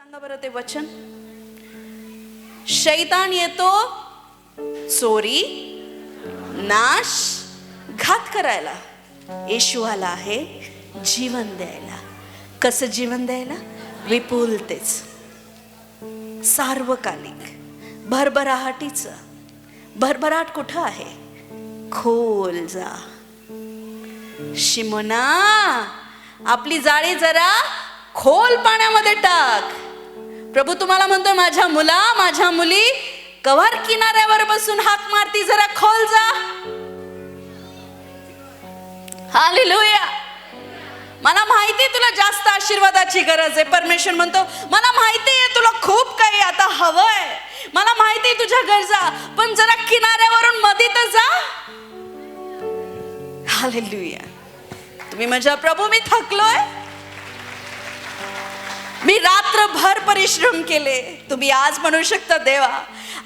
सांगा बरं ते वचन. शैतान येतो चोरी नाश घात करायला. येशू आला आहे जीवन द्यायला. कसं जीवन द्यायला? विपुलतेच. सार्वकालिक. भरभराहटीचं भरभराट कुठं आहे? खोल जा. शिमोना आपली जाळी जरा खोल पाण्यामध्ये टाक. प्रभू तुम्हाला म्हणतोय माझ्या मुला माझ्या मुली कव्हर किनाऱ्यावर बसून हाक मारती जरा खोल जा. हालेलुया मला माहिती तुला जास्त आशीर्वादाची गरज आहे. परमेश्वर म्हणतो मला माहिती आहे तुला खूप काही आता हवंय मला माहिती आहे तुझ्या गरजा पण जरा किनाऱ्यावरून मध्ये तर जा. हालेलुया तुम्ही माझ्या प्रभू मी थकलोय. मी रात्रभर परिश्रम केले. तुम्ही आज म्हणू शकता देवा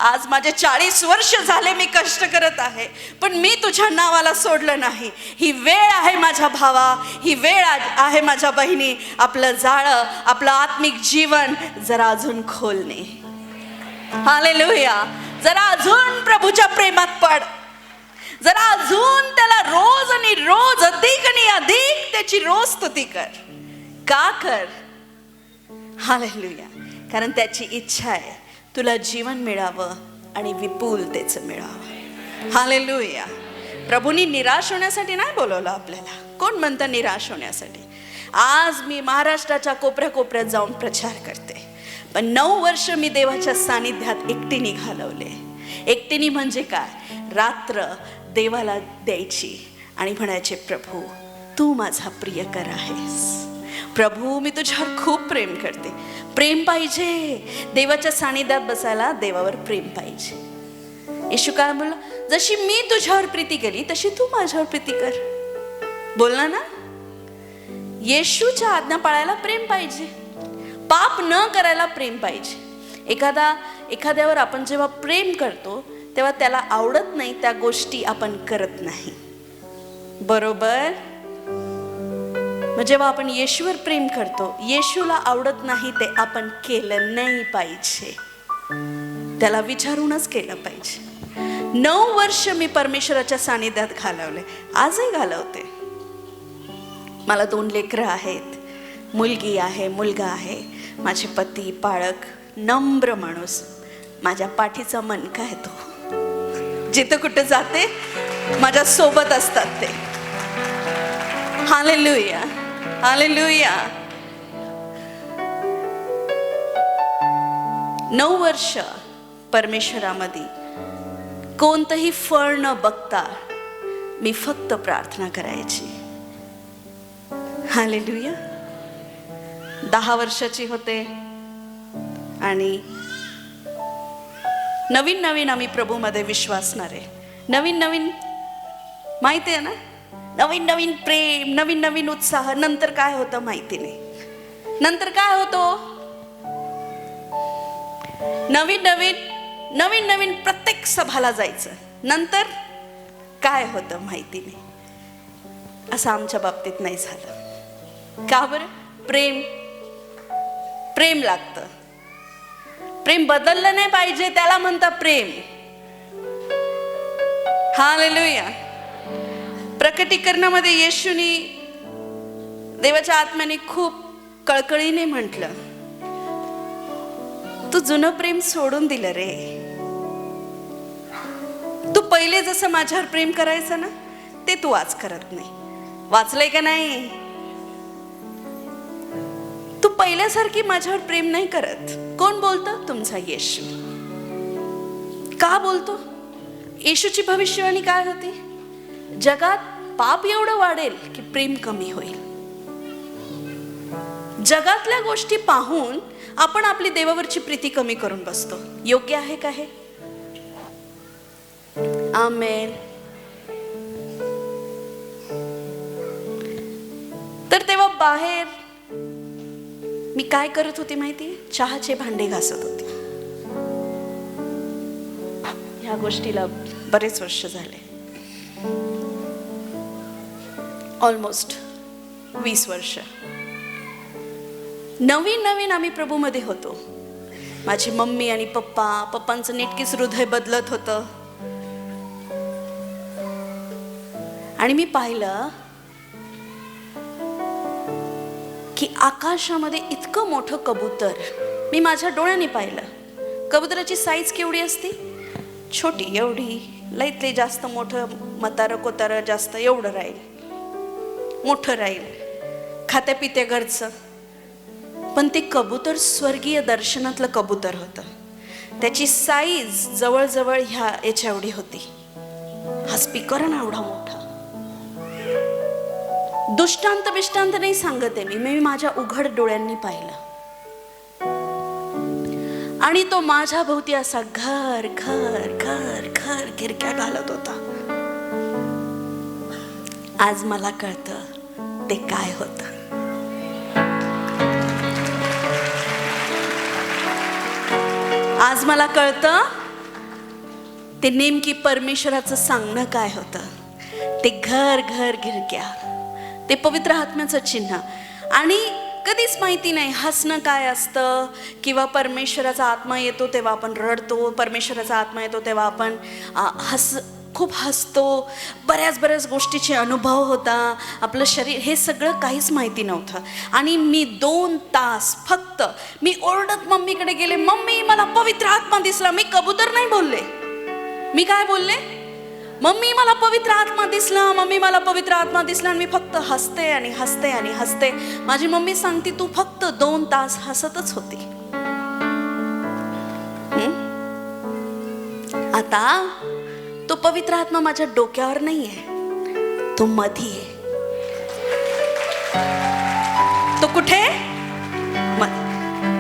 आज माझे चाळीस वर्ष झाले मी कष्ट करत आहे पण मी तुझ्या नावाला सोडलं नाही. ही वेळ आहे माझ्या भावा ही वेळ आहे माझ्या बहिणी. आपलं जाळं आपलं आत्मिक जीवन जरा अजून खोलणे. आले हालेलुया जरा अजून प्रभूच्या प्रेमात पड. जरा अजून त्याला रोज आणि रोज अधिक आणि अधिक त्याची रोज स्तुती कर. का कर? हालेलुया. कारण त्याची इच्छा आहे. तुला जीवन मिळावं आणि विपुलतेचं मिळावं. हालेलुया. प्रभूंनी निराश होण्यासाठी नाही बोलवलं आपल्याला. कोण म्हणतं निराश होण्यासाठी? आज मी महाराष्ट्राच्या कोपऱ्या कोपऱ्यात जाऊन प्रचार करते. पण नऊ वर्ष मी देवाच्या सानिध्यात एकटीने घालवले. एकटीने म्हणजे काय? रात्र देवाला द्यायची आणि म्हणायचे प्रभू तू माझा प्रियकर आहेस. प्रभू मी तुझ्यावर खूप प्रेम करते. प्रेम पाहिजे. देवाच्या सानिध्यात बसायला देवावर प्रेम पाहिजे. येशू काय बोलला जशी मी तुझ्यावर प्रीती केली तशी तू माझ्यावर प्रीती कर. बोलला ना. येशूच्या आज्ञा पाळायला प्रेम पाहिजे. पाप न करायला प्रेम पाहिजे. एखादा एखाद्यावर आपण जेव्हा प्रेम करतो तेव्हा त्याला आवडत नाही त्या गोष्टी आपण करत नाही. बरोबर? मग जेव्हा आपण येशूवर प्रेम करतो येशूला आवडत नाही ते आपण केलं नाही पाहिजे. त्याला विचारूनच केलं पाहिजे. नऊ वर्ष मी परमेश्वराच्या सानिध्यात घालवले. आजही घालवते. मला दोन लेकरं आहेत. मुलगी आहे मुलगा आहे. माझे पती पाळक नम्र माणूस. माझ्या पाठीचा मनका आहे तो? जिथं कुठं जाते माझ्या सोबत असतात ते. हालेलुया. हालेलुया नऊ वर्ष परमेश्वरामध्ये कोणतंही फळ न बघता मी फक्त प्रार्थना करायची. हालेलुया दहा वर्षाची होते आणि नवीन नवीन आम्ही प्रभूमध्ये विश्वासणारे. नवीन नवीन माहिती आहे ना? नवीन नवीन प्रेम नवीन नवीन उत्साह. नंतर काय होतं माहिती नाही नंतर काय होतो? नवीन नवीन नवीन नवीन प्रत्येक सभाला जायचं. नंतर काय होतं माहिती नाही असं आमच्या बाबतीत नाही झालं. का बरं? प्रेम प्रेम लागतं. प्रेम बदललं नाही पाहिजे त्याला म्हणता प्रेम. हालेलुया. प्रकटीकरणामध्ये येशूनी देवाच्या आत्म्याने खूप कळकळीने म्हटलं तू जुनं प्रेम सोडून दिलं रे. तू पहिले जसं माझ्यावर प्रेम करायचं ना ते तू आज करत नाही. वाचलंय का नाही? तू पहिल्यासारखी माझ्यावर प्रेम नाही करत. कोण बोलतं? तुमचा येशू. का बोलतो? येशूची भविष्यवाणी काय होती? जगात पाप एवढं वाढेल की प्रेम कमी होईल. जगातल्या गोष्टी पाहून आपण आपली देवावरची प्रीती कमी करून बसतो. योग्य आहे का हे? आमेन. तर तेव्हा बाहेर मी काय करत होती माहिती? चहाचे भांडे घासत होती. ह्या गोष्टीला बरेच वर्ष झाले. ऑलमोस्ट वीस वर्ष. नवीन नवीन आम्ही प्रभूमध्ये होतो. माझी मम्मी आणि पप्पा पप्पांचं नेटकीच हृदय बदलत होतं. आणि मी पाहिलं की आकाशामध्ये इतकं मोठं कबूतर मी माझ्या डोळ्याने पाहिलं. कबुतराची साईज केवढी असती? छोटी एवढी. लईतले जास्त मोठं मतारं कोतारं जास्त एवढं राहील. मोठं राहील. खात्या पित्या घरचं पण ते कबूतर स्वर्गीय दर्शनातलं कबूतर होतं. त्याची साईज जवळजवळ ह्या याच्या एवढी होती. हा स्पीकर ना एवढा मोठा. दुष्टांत बिष्टांत नाही सांगत आहे मी. मी माझ्या उघड डोळ्यांनी पाहिलं. आणि तो माझ्या भोवती असा घर घर घर घर गिरक्या घालत होता. आज मला कळतं ते काय होतं? आज मला कळतं ते नेमकी परमेश्वराचं सांगणं काय होतं? ते घर घर गिरक्या ते पवित्र आत्म्याचं चिन्ह. आणि कधीच माहिती नाही हसणं काय असतं? किंवा परमेश्वराचा आत्मा येतो तेव्हा आपण रडतो परमेश्वराचा आत्मा येतो तेव्हा आपण हस खूप हसतो. बऱ्याच बऱ्याच गोष्टीचे अनुभव होता. आपलं शरीर हे सगळं काहीच माहिती नव्हतं. आणि मी दोन तास फक्त मी ओरडत मम्मीकडे गेले मम्मी मला पवित्र आत्मा दिसला. मी कबूतर नाही बोलले. मी काय बोलले? मम्मी मला पवित्र आत्मा दिसला मम्मी मला पवित्र आत्मा दिसला. आणि मी फक्त हसते आणि हसते आणि हसते. माझी मम्मी सांगते तू फक्त दोन तास हसतच होती. आता तो पवित्र आत्मा माझ्या डोक्यावर नाहीये. तो मधी आहे. तो कुठे?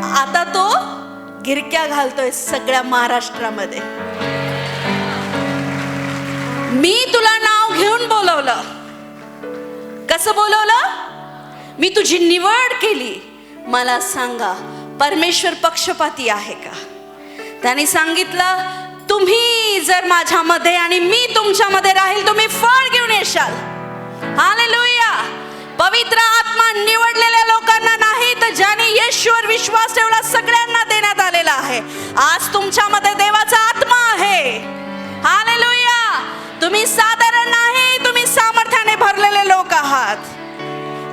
आता तो गिरक्या घालतोय सगळ्या महाराष्ट्रामध्ये. मी तुला नाव घेऊन बोलवलं. कसं बोलवलं? मी तुझी निवड केली. मला सांगा परमेश्वर पक्षपाती आहे का? त्याने सांगितलं तुम्ही जर माझ्यामध्ये आणि मी तुमच्यामध्ये राहील तुम्ही फळ घेऊन येशाल. हालेलुया पवित्र आत्मा निवडलेल्या लोकांना नाही तर ज्याने येशूवर विश्वास ठेवला सगळ्यांना देण्यात आलेला आहे. आज तुमच्यामध्ये देवाचा आत्मा आहे. हालेलुया तुम्ही साधारण नाही तुम्ही सामर्थ्याने भरलेले लोक आहात.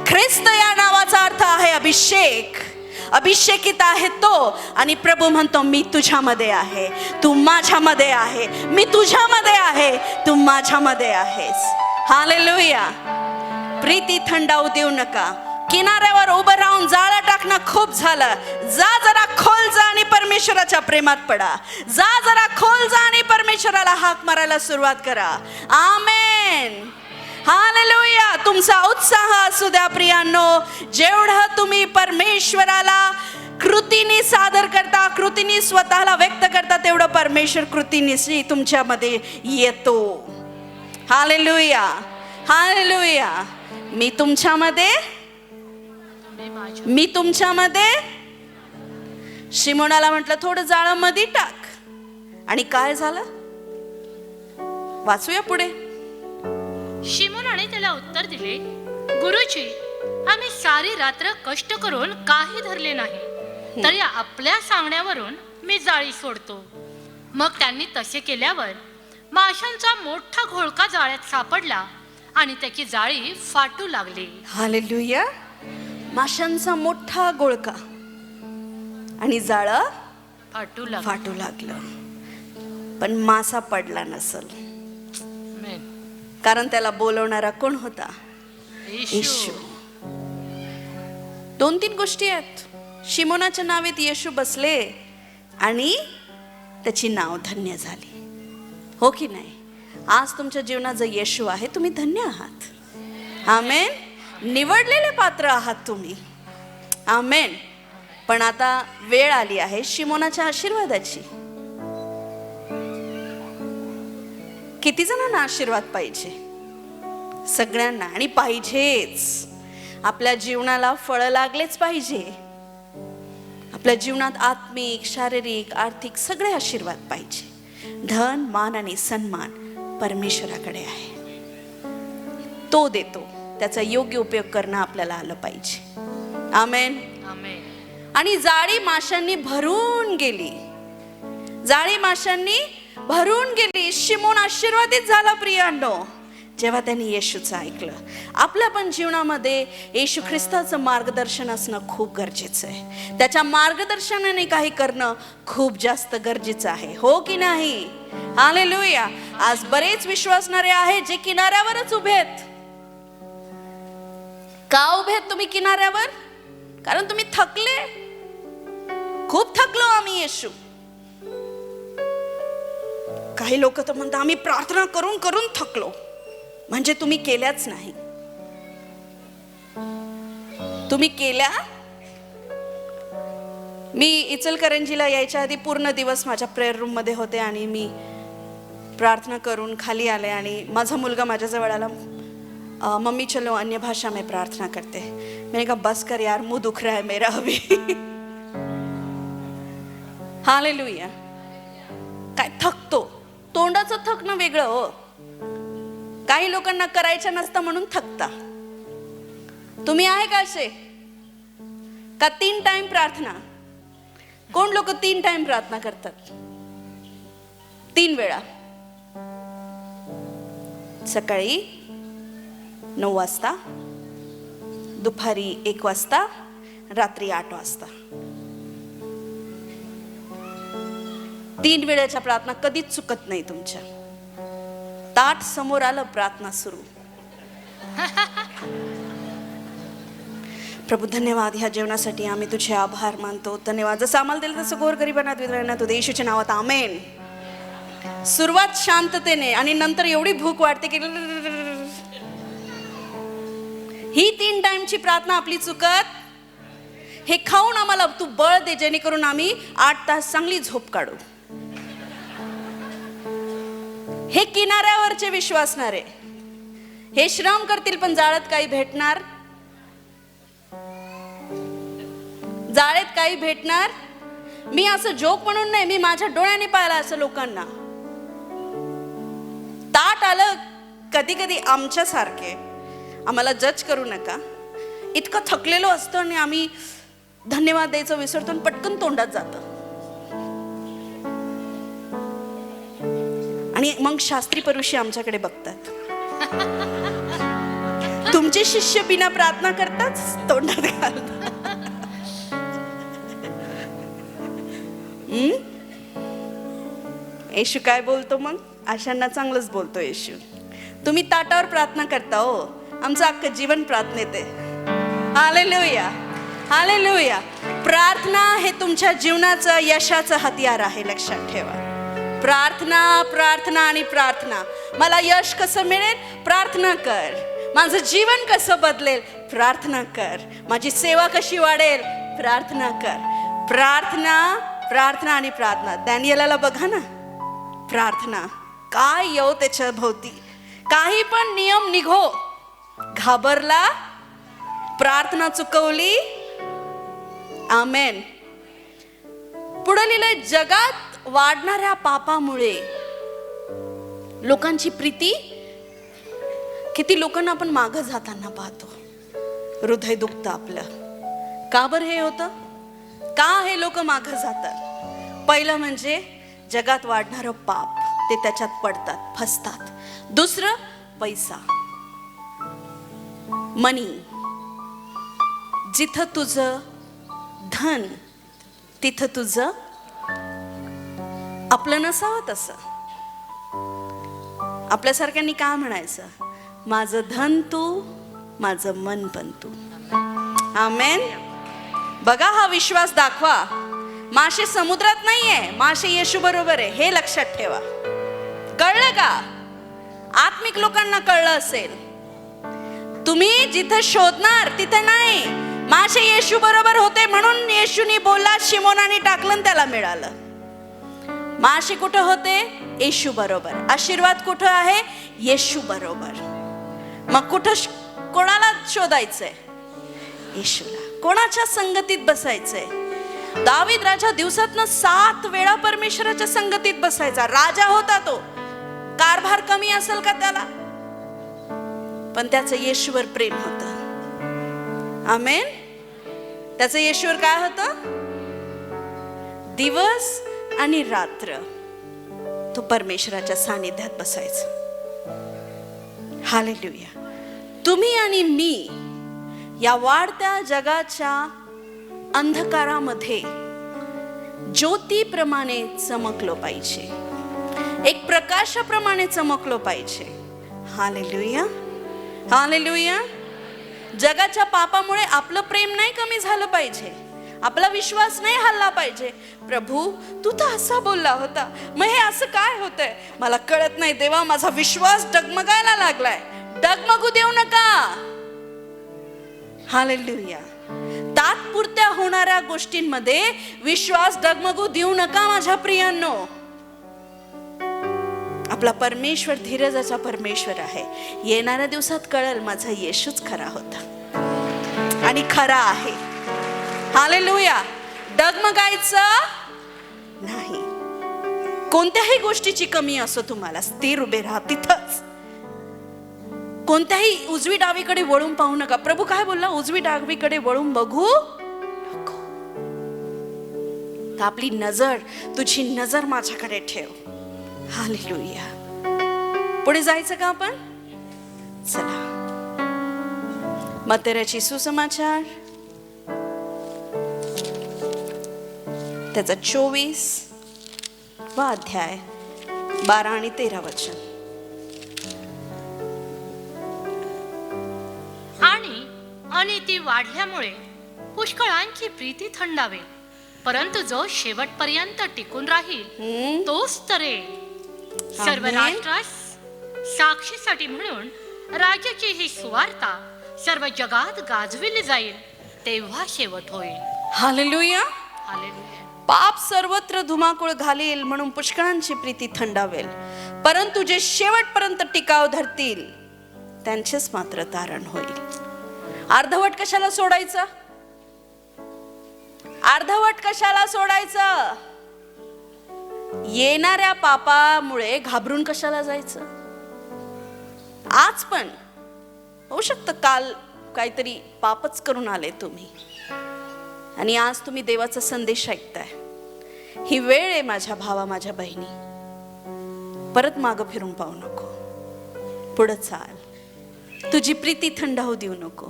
ख्रिस्त या नावाचा अर्थ आहे अभिषेक. अभिषेकित आहे तो. आणि प्रभू म्हणतो मी तुझ्यामध्ये आहे. तू माझ्यामध्ये आहे. मी तुझ्यामध्ये आहे. तू माझ्यामध्ये आहेस. हालेलुया प्रीती थंडावू देऊ नका. किनाऱ्यावर उभं राहून जाळं टाकणं खूप झालं. जा जरा खोल जा आणि परमेश्वराच्या प्रेमात पडा. जा जरा खोल जा आणि परमेश्वराला हाक मारायला सुरुवात करा. Amen hallelujah. तुमचा उत्साह असू द्या प्रियांनो. जेवढं तुम्ही परमेश्वराला कृतीने सादर करता कृतीने स्वतःला व्यक्त करता तेवढं परमेश्वर कृतीने तुमच्यामध्ये येतो. हालेलुया. हालेलुया. मी तुमच्यामध्ये? मी तुमच्यामध्ये? शिमोनाला म्हटलं थोडं जाळं मध्ये टाक. आणि काय झालं? वाचूया पुढे. शिमोनाने त्याला उत्तर दिले गुरुजी आम्ही सारी रात्र कष्ट करून काही धरले नाही. तरी आपल्या सांगण्यावरून मी जाळी सोडतो. मग त्यांनी तसे केल्यावर माशांचा मोठा घोळका जाळ्यात सापडला आणि त्याची जाळी फाटू लागली. हालेलुया. माशांचा मोठा गोळका आणि जाळं फाटू लागली. फाटू लागलं. पण मासा पडला नसल. कारण त्याला बोलवणारा कोण होता? येशू. दोन तीन गोष्टी आहेत. शिमोनाच्या नावेत येशू बसले आणि त्याची नाव धन्य झाली. हो की नाही? आज तुमच्या जीवनात जर येशू आहे तुम्ही धन्य आहात. आमेन. निवडलेले पात्र आहात तुम्ही. आमेन. पण आता वेळ आली आहे शिमोनाच्या आशीर्वादाची. किती जणांना आशीर्वाद पाहिजे? सगळ्यांना. आणि पाहिजेच. आपल्या जीवनाला फळं लागलेच पाहिजे. आपल्या जीवनात आत्मिक शारीरिक आर्थिक सगळे आशीर्वाद पाहिजे. धन मान आणि सन्मान परमेश्वराकडे आहे. तो देतो. त्याचा योग्य उपयोग करणं आपल्याला आलं पाहिजे. आमेन. आणि जाळी माशांनी भरून गेली. जाळी माशांनी भरून गेली. आशीर्वादित झाला प्रियांनो. जेव्हा त्यांनी येशूचं ऐकलं आपल्या पण जीवनामध्ये येशू ख्रिस्ताचं मार्गदर्शन असणं खूप गरजेचं आहे. त्याच्या मार्गदर्शनाने काही करणं खूप जास्त गरजेचं आहे. हो की नाही? आले लुया आज बरेच विश्वासणारे आहेत जे किनाऱ्यावरच उभे आहेत. का उभे आहेत तुम्ही किनाऱ्यावर? कारण तुम्ही थकले. खूप थकलो आम्ही येशू. काही लोक तर म्हणतात आम्ही प्रार्थना करून करून थकलो. म्हणजे तुम्ही केल्याच नाही. तुम्ही केल्या? मी इचलकरंजीला यायच्या आधी पूर्ण दिवस माझ्या प्रेयर रूममध्ये होते आणि मी प्रार्थना करून खाली आले आणि माझा मुलगा माझ्याजवळ आला. "अ, मम्मी चलो अन्य भाषा में प्रार्थना करते मैंने कहा बस कर यार मुंह दुख रहा है मेरा अभी. हालेलुया काय थकतो. तोंडाचं थकणं वेगळं हो. काही लोकांना करायचं नसतं म्हणून थकता. तुम्ही आहे का असे? का तीन टाइम प्रार्थना? कोण लोक तीन टाइम प्रार्थना करतात? तीन वेळा. सकाळी नऊ वाजता दुपारी एक वाजता रात्री आठ वाजता. तीन वेळेच्या प्रार्थना कधीच चुकत नाही तुमच्या. ताट समोर आलं प्रार्थना सुरू. प्रभू धन्यवाद. ह्या जेवणासाठी आम्ही तुझे आभार मानतो. धन्यवाद. जसं आम्हाला दिलं तसं गोर गरिबांना तू देशूच्या नावात आमेन. सुरुवात शांततेने आणि नंतर एवढी भूक वाटते की ही तीन टाइमची प्रार्थना आपली चुकत. हे खाऊन आम्हाला तू बळ दे जेणेकरून आम्ही आठ तास चांगली झोप काढू. हे किनाऱ्यावरचे विश्वासणारे. हे श्रम करतील पण जाळत काही भेटणार? जाळेत काही भेटणार? मी असं जोक म्हणून नाही मी माझ्या डोळ्याने पाहिला असं लोकांना. ताट आलं कधी कधी आमच्यासारखे. आम्हाला जज करू नका. इतकं थकलेलो असतो आणि आम्ही धन्यवाद द्यायचं विसरतो आणि पटकन तोंडात जातं. आणि मग शास्त्री परुषी आमच्याकडे बघतात. तुमचे शिष्य बिना प्रार्थना करतात तोंडात घालतात. हम्म? येशू काय बोलतो मग? अशांना चांगलंच बोलतो येशू. तुम्ही ताटावर प्रार्थना करता हो. आमचं अख्खं जीवन प्रार्थनेत आहे. आले लिहूया प्रार्थना हे तुमच्या जीवनाचं यशाचं हतियार आहे लक्षात ठेवा. प्रार्थना प्रार्थना आणि प्रार्थना. मला यश कसं मिळेल? प्रार्थना कर. माझं जीवन कसं बदलेल? प्रार्थना कर. माझी सेवा कशी वाढेल? प्रार्थना कर. प्रार्थना प्रार्थना आणि प्रार्थना. दॅनियलाला बघा ना. प्रार्थना. काय येऊ त्याच्या भोवती. काही पण नियम निघो. घाबरला. प्रार्थना चुकवली. आमेन. पुढे लिहिलंय जगात वाढणाऱ्या पापामुळे. लोकांची प्रीती किती लोकांना आपण मागं जाताना पाहतो. हृदय दुखतं आपलं. का बरं हे होतं? का हे लोक मागं जातात? पहिलं म्हणजे जगात वाढणारं पाप ते त्याच्यात पडतात फसतात. दुसरं पैसा. मनी. जिथं तुझं धन तिथं तुझं आपलं नसावं तसं. आपल्यासारख्यांनी का म्हणायचं? माझं धन तू माझं मन पण तू. आमेन. बघा हा विश्वास दाखवा. मासे समुद्रात नाहीये मासे येशू बरोबर आहे हे लक्षात ठेवा. कळलं का? आत्मिक लोकांना कळलं असेल. तुम्ही जिथं शोधणार तिथं नाही. मासे येशू बरोबर होते म्हणून येशूनी बोला शिमोनाने टाकलं त्याला मिळालं. माशी कुठं होते? येशू बरोबर. आशीर्वाद कुठं आहे? येशू बरोबर. मग कुठं कोणाला शोधायचंय? येशूला. कोणाच्या संगतीत बसायचंय? दावीद राजा दिवसातनं सात वेळा परमेश्वराच्या संगतीत बसायचा. राजा होता तो. कारभार कमी असेल का त्याला? पण त्याचं येशूवर प्रेम होत. आमेन? त्याचं येशूवर काय होतं? दिवस आणि रात्र तो परमेश्वराच्या सानिध्यात बसायचा. हालेलुया. तुम्ही आणि मी या वाढत्या जगाच्या अंधकारामध्ये ज्योतीप्रमाणे चमकलो पाहिजे. एक प्रकाशाप्रमाणे चमकलो पाहिजे. हालेलुया. हालेलुया. जगाच्या पापामुळे आपलं प्रेम नाही कमी झालं पाहिजे. आपला विश्वास नाही हल्ला पाहिजे. प्रभू तू तर असा बोलला होता. मग हे असं काय होतंय? मला कळत नाही देवा माझा विश्वास डगमगायला लागलाय. डगमगू देऊ नका. हालेलुया. तात्पुरत्या होणाऱ्या गोष्टींमध्ये विश्वास डगमगू देऊ नका माझ्या प्रियांनो. आपला परमेश्वर धीरजाचा परमेश्वर आहे. येणाऱ्या दिवसात कळल माझा येशूच खरा होता. आणि खरा आहे. हालेलुया. डगमगायचं नाही. कोणत्याही गोष्टीची कमी असो तुम्हाला स्थिर उभे राहा तिथंच. कोणत्याही उजवी डावीकडे वळून पाहू नका. प्रभू काय बोलला? उजवी डावीकडे वळून बघू नको. तर आपली नजर तुझी नजर माझ्याकडे ठेव. हालेलुया. पुढे जायचं का आपण? चला. मतेऱ्याची सुसमाचार. त्याचा चोवीस वा अध्याय बारा आणि तेरा वचन. आणि अनिती वाढल्यामुळे पुष्कळांची प्रीती थंडावेल परंतु जो शेवटपर्यंत टिकून राहील तोच तरे सर्व. राष्ट्रास साक्षीसाठी म्हणून राज्याची ही सुवार्ता सर्व जगात गाजविली जाईल तेव्हा शेवट होईल. हालेलुया. हालेलुया. पाप सर्वत्र धुमाकूळ घालील म्हणून पुष्कळांची प्रीती थंडावेल. परंतु जे शेवटपर्यंत टिकाव धरतील त्यांचेच मात्र तारण होईल. अर्धवट कशाला सोडायचं? अर्धवट कशाला सोडायचं? येणाऱ्या पापामुळे घाबरून कशाला जायचं? आज पण होऊ शकतं काल काहीतरी पापच करून आले तुम्ही. आणि आज तुम्ही देवाचा संदेश ऐकताय. ही वेळ आहे माझ्या भावा माझ्या बहिणी. परत मागं फिरून पाहू नको. पुढं चाल. तुझी प्रीती थंड होऊ देऊ नको.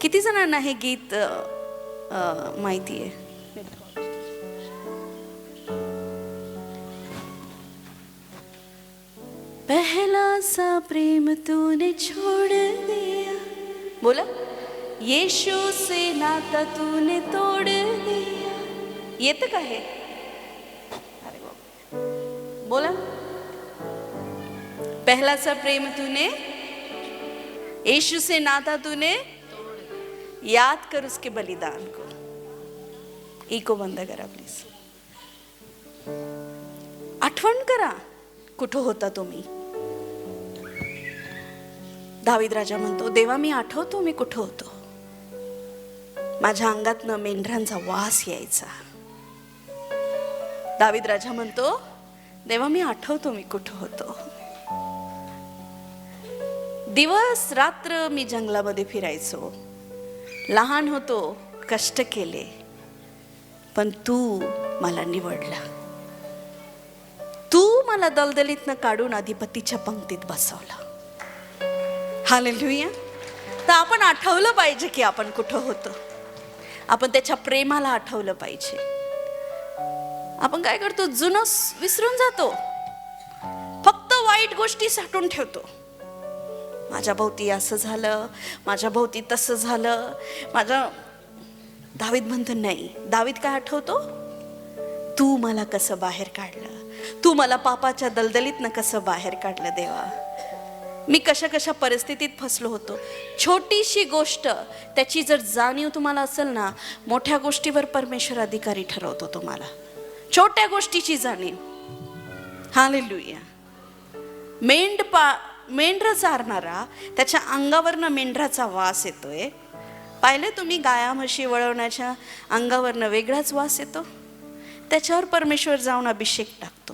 किती जणांना हे गीत माहिती आहे? पहला सा प्रेम तूने छोड़ दिया. बोला. यीशु से नाता तूने तोड़ दिया। येतं का हे अरे. बोला। पहला सा प्रेम तूने, यीशु से नाता तूने याद कर उसके बलिदान को। इको बंद करा प्लीज़ आठवण करा, कुठं होता तुम्ही। दावीद राजा म्हणतो, देवा, मी आठवतो, मी कुठं होतो? माझ्या अंगातनं मेंढरांचा वास यायचा. दावीद राजा म्हणतो देवा मी आठवतो मी कुठं होतो. दिवस रात्र मी जंगलामध्ये फिरायचो. लहान होतो कष्ट केले. पण तू मला निवडला. तू मला दलदलीतनं काढून अधिपतीच्या पंक्तीत बसवलं. हालेलुया. तर आपण आठवलं पाहिजे की आपण कुठं होतो. आपण त्याच्या प्रेमाला आठवलं पाहिजे. आपण काय करतो? जुनं विसरून जातो. फक्त वाईट गोष्टी साठवून ठेवतो. माझ्या भोवती असं झालं माझ्या भोवती तसं झालं. माझ्या दावीद म्हणतो नाही दावीद काय आठवतो? तू मला कसं बाहेर काढलं? तू मला पापाच्या दलदलीतनं कसं बाहेर काढलं देवा? मी कशा कशा परिस्थितीत फसलो होतो. छोटीशी गोष्ट त्याची जर जाणीव तुम्हाला असेल ना मोठ्या गोष्टीवर परमेश्वर अधिकारी ठरवतो तुम्हाला. छोट्या गोष्टीची जाणीव. हालेलुया मेंढ पा मेंढरं चारणारा त्याच्या अंगावरनं मेंढराचा वास येतोय. पाहिले तुम्ही गाया म्हशी वळवण्याच्या अंगावरनं वेगळाच वास येतो? त्याच्यावर परमेश्वर जाऊन अभिषेक टाकतो.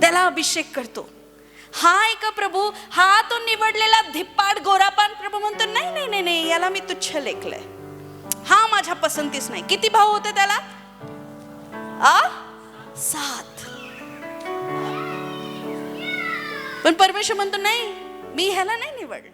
त्याला अभिषेक करतो. हा एक प्रभू हा तो निवडलेला धिप्पाड गोरापान प्रभू म्हणतो नाही नाही नाही नाही याला मी तुच्छ लेखलंय. हा माझ्या पसंतीच नाही. किती भाऊ होते त्याला? सात. पण परमेश्वर म्हणतो नाही मी ह्याला नाही निवडलं.